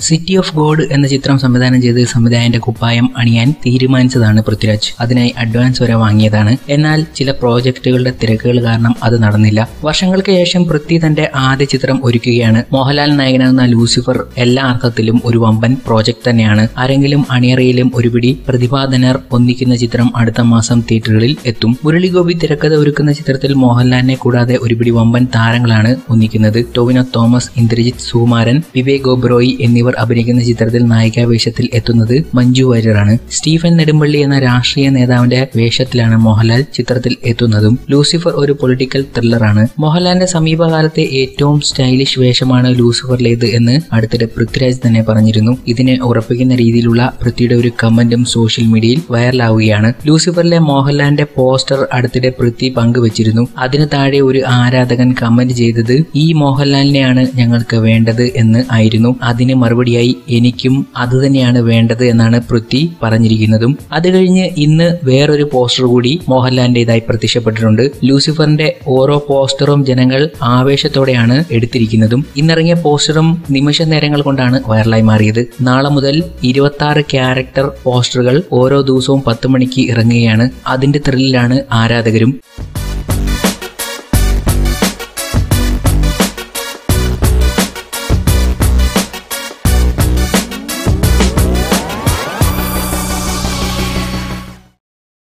City of God എന്ന ചിത്രം സംവിധാനം ചെയ്ത് സംവിധായകന്റെ കുപ്പായം അണിയാൻ തീരുമാനിച്ചതാണ് പൃഥ്വിരാജ്. അതിനായി അഡ്വാൻസ് വരെ വാങ്ങിയതാണ്. എന്നാൽ ചില പ്രോജക്റ്റുകളുടെ തിരക്കുകൾ കാരണം അത് നടന്നില്ല. വർഷങ്ങൾക്ക് ശേഷം പൃഥ്വി തന്റെ ആദ്യ ചിത്രം ഒരുക്കുകയാണ്. മോഹൻലാൽ നായകനാകുന്ന ലൂസിഫർ എല്ലാ അർത്ഥത്തിലും ഒരു വമ്പൻ പ്രോജക്റ്റ് തന്നെയാണ്. ആരെങ്കിലും അണിയറയിലും ഒരുപിടി പ്രതിഭാധനർ ഒന്നിക്കുന്ന ചിത്രം അടുത്ത മാസം തിയേറ്ററുകളിൽ എത്തും. മുരളിഗോപി തിരക്കഥ ഒരുക്കുന്ന ചിത്രത്തിൽ മോഹൻലാലിനെ കൂടാതെ ഒരുപിടി വമ്പൻ താരങ്ങളാണ് ഒന്നിക്കുന്നത്. ടോവിനോ തോമസ് ഇന്ദ്രജിത്ത് സുകുമാരൻ വിവേക് ഗോബ്രോയി എന്നിവർ അഭിനയിക്കുന്ന ചിത്രത്തിൽ നായികാവേഷത്തിൽ എത്തുന്നത് മഞ്ജു വാര്യറാണ് സ്റ്റീഫൻ നെടുമ്പള്ളി എന്ന രാഷ്ട്രീയ നേതാവിന്റെ വേഷത്തിലാണ് മോഹൻലാൽ ചിത്രത്തിൽ എത്തുന്നതും. ലൂസിഫർ ഒരു പൊളിറ്റിക്കൽ ത്രില്ലറാണ്. മോഹൻലാലിന്റെ സമീപകാലത്തെ ഏറ്റവും സ്റ്റൈലിഷ് വേഷമാണ് ലൂസിഫറിലേത് എന്ന് അടുത്തിടെ പൃഥ്വിരാജ് തന്നെ പറഞ്ഞിരുന്നു. ഇതിനെ ഉറപ്പിക്കുന്ന രീതിയിലുള്ള പൃഥ്വിയുടെ ഒരു കമന്റും സോഷ്യൽ മീഡിയയിൽ വൈറലാവുകയാണ്. ലൂസിഫറിലെ മോഹൻലാലിന്റെ പോസ്റ്റർ അടുത്തിടെ പൃഥ്വി പങ്കുവച്ചിരുന്നു. അതിന് താഴെ ഒരു ആരാധകൻ കമന്റ് ചെയ്തത് ഈ മോഹൻലാലിനെയാണ് ഞങ്ങൾക്ക് വേണ്ടത് എന്ന് ആയിരുന്നു. അതിന് മറുപടിയായി എനിക്കും അതുതന്നെയാണ് വേണ്ടത് എന്നാണ് പൃഥ്വി പറഞ്ഞിരിക്കുന്നതും. അത് കഴിഞ്ഞ് ഇന്ന് വേറൊരു പോസ്റ്റർ കൂടി മോഹൻലാലിന്റേതായി പ്രത്യക്ഷപ്പെട്ടിട്ടുണ്ട്. ലൂസിഫറിന്റെ ഓരോ പോസ്റ്ററും ജനങ്ങൾ ആവേശത്തോടെയാണ് എടുത്തിരിക്കുന്നതും. ഇന്നിറങ്ങിയ പോസ്റ്ററും നിമിഷ നേരങ്ങൾ കൊണ്ടാണ് വൈറലായി മാറിയത്. നാളെ മുതൽ ഇരുപത്തി ആറ് ക്യാരക്ടർ പോസ്റ്ററുകൾ ഓരോ ദിവസവും പത്ത് മണിക്ക് ഇറങ്ങുകയാണ്. അതിന്റെ ത്രില്ലിലാണ് ആരാധകരും.